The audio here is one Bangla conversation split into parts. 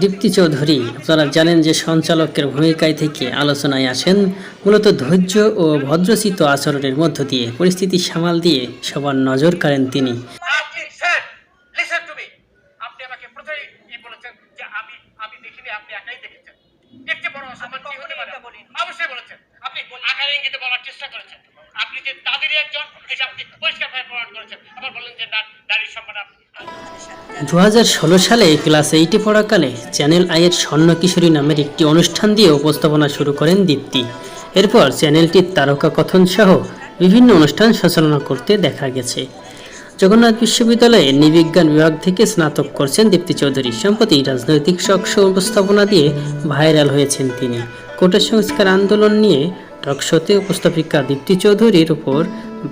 দীপ্তি চৌধুরী আপনারা জানেন যে সঞ্চালকের ভূমিকায় থেকে আলোচনায় আসেন মূলত ধৈর্য ও ভদ্রচিত আচরণের মধ্য দিয়ে। পরিস্থিতি সামাল দিয়ে সবার নজর কাড়েন তিনি। আপনি স্যার লিসেন টু মি আপনি আমাকে প্রথমেই ই বলেছেন যে আমি আমি দেখিনি আপনি একাই দেখেছেন। এর চেয়ে বড় অসম্মান হতে পারে? অবশ্যই বলেছেন। আপনি আকার ইঙ্গিতে বলার চেষ্টা করেছেন। আপনি যে তাদেরই একজন এটা আপনি পরিষ্কার ভাবে প্রমাণ করেছেন। আবার বললেন যে নারীর সম্মান আপনি দু সালে ক্লাস এইটে পড়াকালে চ্যানেল আইয়ের স্বর্ণ কিশোরী নামের একটি অনুষ্ঠান দিয়ে উপস্থাপনা শুরু করেন দীপ্তি। এরপর চ্যানেলটির তারকা কথন সহ বিভিন্ন অনুষ্ঠান সঞ্চালনা করতে দেখা গেছে। জগন্নাথ বিশ্ববিদ্যালয়ে নৃবিজ্ঞান বিভাগ থেকে স্নাতক করছেন দীপ্তি চৌধুরী। সম্প্রতি রাজনৈতিক শখশো উপস্থাপনা দিয়ে ভাইরাল হয়েছেন তিনি। কোটা সংস্কার আন্দোলন নিয়ে টকশোতে উপস্থাপিকা দীপ্তি চৌধুরীর উপর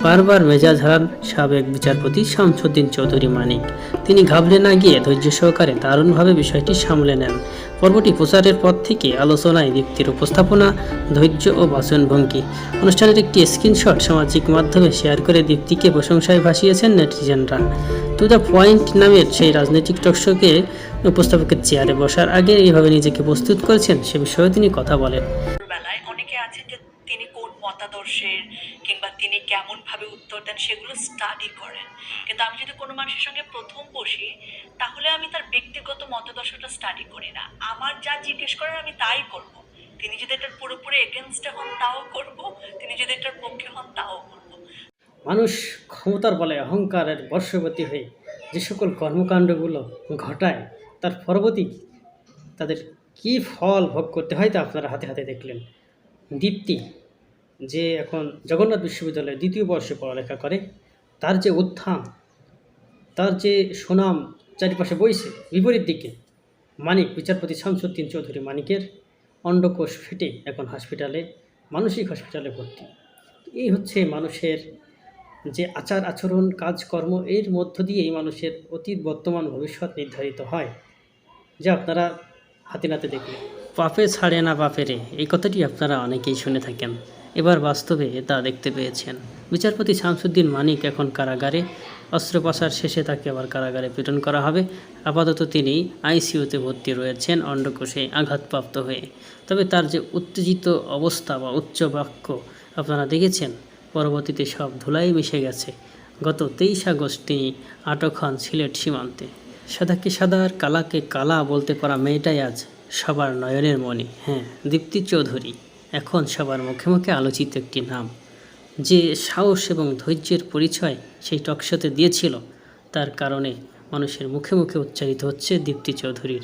বারবার মেজাজ হারান সাবেক বিচারপতি শামসুদ্দিন চৌধুরী মানিক। তিনি ঘাবড়ে না গিয়ে ধৈর্য সহকারে দারুণভাবে বিষয়টি সামলে নেন। পর্বটি প্রচারের পর থেকে আলোচনায় দীপ্তির উপস্থাপনা, ধৈর্য ও বাচনভঙ্গি। অনুষ্ঠানের একটি স্ক্রিনশট সামাজিক মাধ্যমে শেয়ার করে দীপ্তিকে প্রশংসায় ভাসিয়েছেন নেটিজেনরা। টু দ্য পয়েন্ট নামের সেই রাজনৈতিক টকশোকে উপস্থাপকের চেয়ারে বসার আগে এইভাবে নিজেকে প্রস্তুত করেছেন সে বিষয়ে তিনি কথা বলেন। অনেকে মতাদর্শের কিংবা তিনি কেমন ভাবে উত্তর দেন সেগুলো স্টাডি করেন। কিন্তু আমি যদি কোনো মানুষের সঙ্গে প্রথম বসি, তাহলে আমি তার ব্যক্তিগত মতাদর্শটা স্টাডি করি না। আমার যা জিজ্ঞেস করার আমি তাই করব। তিনি যদি এটার পুরোপুরি এগেনস্টে হন, তাও করব। তিনি যদি এটার পক্ষে হন, তাও করব। মানুষ ক্ষমতার বলে অহংকারের বর্ষবতী হয়ে যে সকল কর্মকাণ্ডগুলো ঘটায়, তার পরবর্তী তাদের কি ফল ভোগ করতে হয় তা আপনারা হাতে হাতে দেখলেন। দীপ্তি যে এখন জগন্নাথ বিশ্ববিদ্যালয়ে দ্বিতীয় বর্ষে পড়ালেখা করে, তার যে উত্থান, তার যে সুনাম চারিপাশে বইছে, বিপরীত দিকে, মানিক, বিচারপতি শামসুদ্দিন চৌধুরী মানিকের অন্ডকোষ ফেটে এখন হসপিটালে মানসিক হসপিটালে ভর্তি। এই হচ্ছে মানুষের যে আচার আচরণ, কাজকর্ম, এর মধ্য দিয়েই মানুষের অতীত, বর্তমান, ভবিষ্যৎ নির্ধারিত হয়। যা আপনারা হাতে নাতে দেখলেন পাপে ছাড়ে না বাপেরে এই কথাটি আপনারা অনেকেই শুনে থাকেন। এবার বাস্তবে তা দেখতে পেয়েছেন। বিচারপতি শামসুদ্দিন মানিক এখন কারাগারে। অস্ত্রোপচার শেষে তাকে আবার কারাগারে প্রেরণ করা হবে। আপাতত তিনি আইসিইউতে ভর্তি রয়েছেন, অন্ডকোষে আঘাতপ্রাপ্ত হয়ে। তবে তার যে উত্তেজিত অবস্থা বা উচ্চ বাক্য আপনারা দেখেছেন, পরবর্তীতে সব ধুলাই মিশে গেছে। গত তেইশ আগস্ট তিনি আটক হন সিলেট সীমান্তে। সাদাকে সাদা আর কালাকে কালা বলতে পারা মেয়েটাই আজ সবার নয়নের মণি। হ্যাঁ দীপ্তি চৌধুরী। এখন সবার মুখে মুখে আলোচিত একটি নাম। যে সাহস এবং ধৈর্যের পরিচয় সেই টকশোতে দিয়েছিল, তার কারণে মানুষের মুখে মুখে উচ্চারিত হচ্ছে দীপ্তি চৌধুরীর।